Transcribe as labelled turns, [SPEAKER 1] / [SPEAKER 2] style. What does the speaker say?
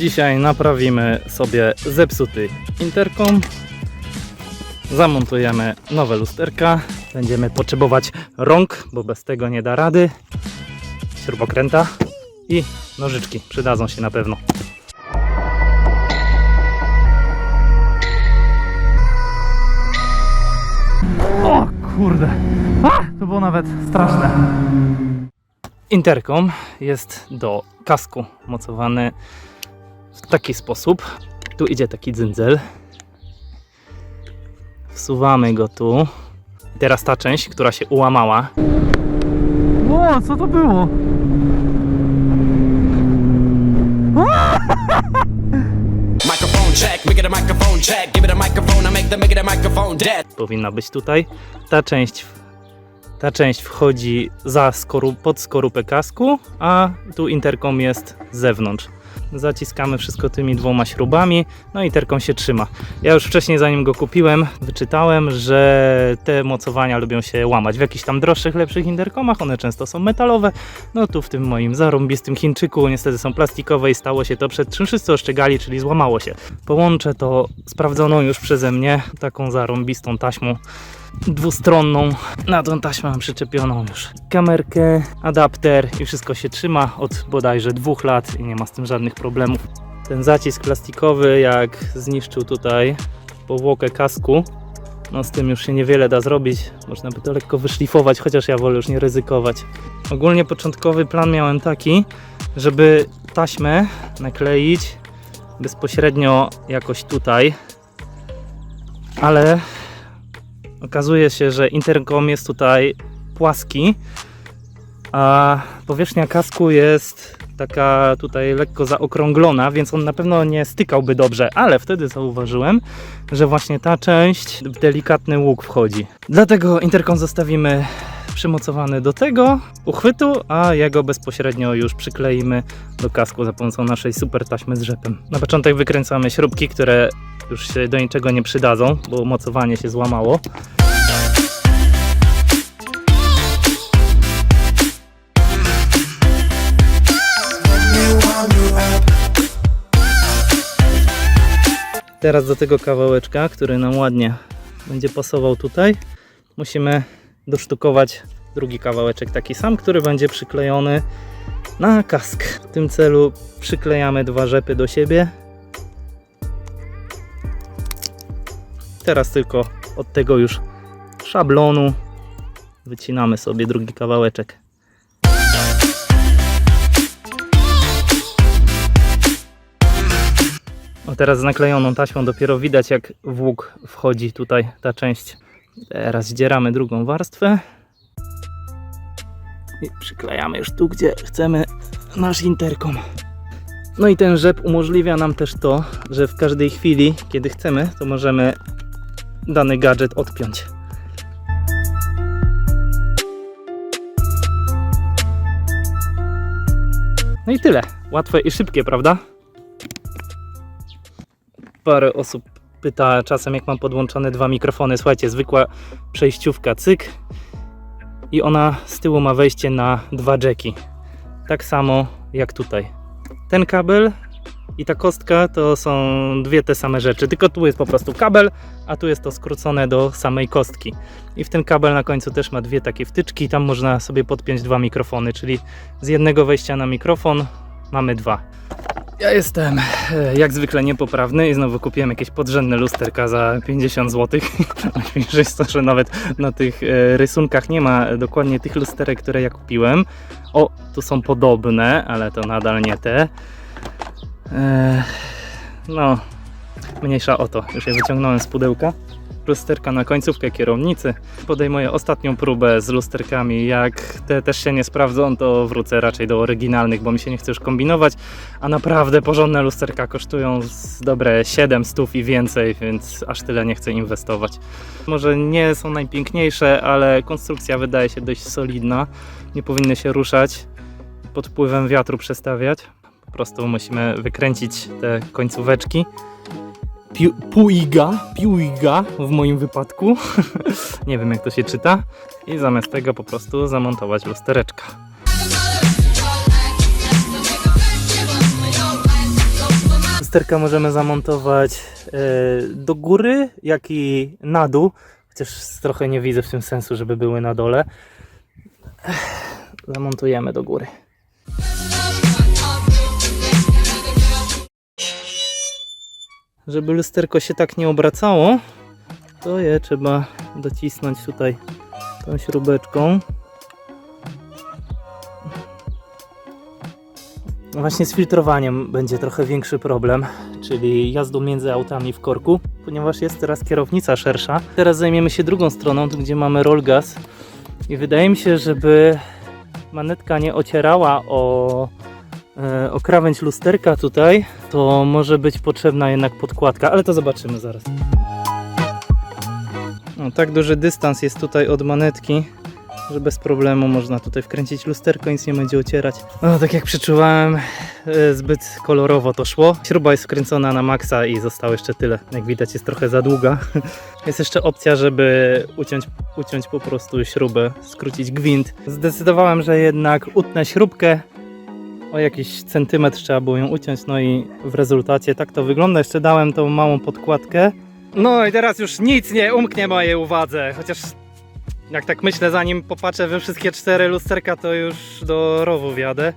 [SPEAKER 1] Dzisiaj naprawimy sobie zepsuty interkom. Zamontujemy nowe lusterka. Będziemy potrzebować rąk, bo bez tego nie da rady. Śrubokręta i nożyczki. Przydadzą się na pewno. O kurde. A, to było nawet straszne. Interkom jest do kasku mocowany w taki sposób. Tu idzie taki dzyndzel. Wsuwamy go tu. Teraz ta część, która się ułamała. O, co to było? Powinna być tutaj. Ta część, ta część wchodzi za skoru, pod skorupę kasku, a tu interkom jest z zewnątrz. Zaciskamy wszystko tymi dwoma śrubami, no i interkom się trzyma. Ja już wcześniej, zanim go kupiłem, wyczytałem, że te mocowania lubią się łamać. W jakichś tam droższych, lepszych interkomach one często są metalowe. No tu w tym moim zarąbistym Chińczyku niestety są plastikowe i stało się to przed czym wszyscy oszczegali, czyli złamało się. Połączę to sprawdzoną już przeze mnie taką zarąbistą taśmą dwustronną. Na tą taśmę mam przyczepioną już kamerkę, adapter i wszystko się trzyma od bodajże dwóch lat i nie ma z tym żadnych problemów. Ten zacisk plastikowy jak zniszczył tutaj powłokę kasku, no z tym już się niewiele da zrobić. Można by to lekko wyszlifować, chociaż ja wolę już nie ryzykować. Ogólnie początkowy plan miałem taki, żeby taśmę nakleić bezpośrednio jakoś tutaj, ale okazuje się, że interkom jest tutaj płaski, a powierzchnia kasku jest taka tutaj lekko zaokrąglona, więc on na pewno nie stykałby dobrze, ale wtedy zauważyłem, że właśnie ta część w delikatny łuk wchodzi. Dlatego interkom zostawimy przymocowany do tego uchwytu, a jego bezpośrednio już przykleimy do kasku za pomocą naszej super taśmy z rzepem. Na początek wykręcamy śrubki, które już się do niczego nie przydadzą, bo mocowanie się złamało. Teraz do tego kawałeczka, który nam ładnie będzie pasował tutaj, musimy dosztukować drugi kawałeczek taki sam, który będzie przyklejony na kask. W tym celu przyklejamy dwa rzepy do siebie. Teraz tylko od tego już szablonu wycinamy sobie drugi kawałeczek. O teraz z naklejoną taśmą dopiero widać jak w łuk wchodzi tutaj ta część. Teraz zdzieramy drugą warstwę i przyklejamy już tu, gdzie chcemy nasz interkom. No i ten rzep umożliwia nam też to, że w każdej chwili, kiedy chcemy, to możemy dany gadżet odpiąć. No i tyle. Łatwe i szybkie, prawda? Parę osób pyta czasem, jak mam podłączone dwa mikrofony. Słuchajcie, zwykła przejściówka, cyk. I ona z tyłu ma wejście na dwa jacki. Tak samo jak tutaj. Ten kabel i ta kostka to są dwie te same rzeczy, tylko tu jest po prostu kabel, a tu jest to skrócone do samej kostki. I w ten kabel na końcu też ma dwie takie wtyczki, tam można sobie podpiąć dwa mikrofony, czyli z jednego wejścia na mikrofon mamy dwa. Ja jestem e, jak zwykle niepoprawny i znowu kupiłem jakieś podrzędne lusterka za 50 zł. Śmieszne jest to, że nawet na tych e, rysunkach nie ma dokładnie tych lusterek, które ja kupiłem. O, tu są podobne, ale to nadal nie te. E, No, mniejsza o to. Już je wyciągnąłem z pudełka. Lusterka na końcówkę kierownicy. Podejmuję ostatnią próbę z lusterkami. Jak te też się nie sprawdzą, to wrócę raczej do oryginalnych, bo mi się nie chce już kombinować. A naprawdę porządne lusterka kosztują dobre 7 stów i więcej, więc aż tyle nie chcę inwestować. Może nie są najpiękniejsze, ale konstrukcja wydaje się dość solidna. Nie powinny się ruszać, pod wpływem wiatru przestawiać. Po prostu musimy wykręcić te końcóweczki. Piu, puiga, piuiga w moim wypadku. nie wiem jak to się czyta. I zamiast tego po prostu zamontować lustereczka. lusterka możemy zamontować e, do góry, jak i na dół. Chociaż trochę nie widzę w tym sensu, żeby były na dole. Zamontujemy do góry. Żeby lusterko się tak nie obracało, to je trzeba docisnąć tutaj tą śrubeczką. Właśnie z filtrowaniem będzie trochę większy problem, czyli jazdą między autami w korku, ponieważ jest teraz kierownica szersza. Teraz zajmiemy się drugą stroną, gdzie mamy roll gas i wydaje mi się, żeby manetka nie ocierała o, o krawędź lusterka tutaj, to może być potrzebna jednak podkładka, ale to zobaczymy zaraz. No, tak duży dystans jest tutaj od manetki, że bez problemu można tutaj wkręcić lusterko, nic nie będzie ocierać. No, tak jak przeczuwałem, e, zbyt kolorowo to szło. Śruba jest wkręcona na maksa i zostało jeszcze tyle. Jak widać jest trochę za długa. Jest jeszcze opcja, żeby uciąć, uciąć po prostu śrubę, skrócić gwint. Zdecydowałem, że jednak utnę śrubkę. O jakiś centymetr trzeba było ją uciąć, no i w rezultacie tak to wygląda. Jeszcze dałem tą małą podkładkę. No i teraz już nic nie umknie mojej uwadze, chociaż jak tak myślę, zanim popatrzę we wszystkie cztery lusterka, to już do rowu wjadę.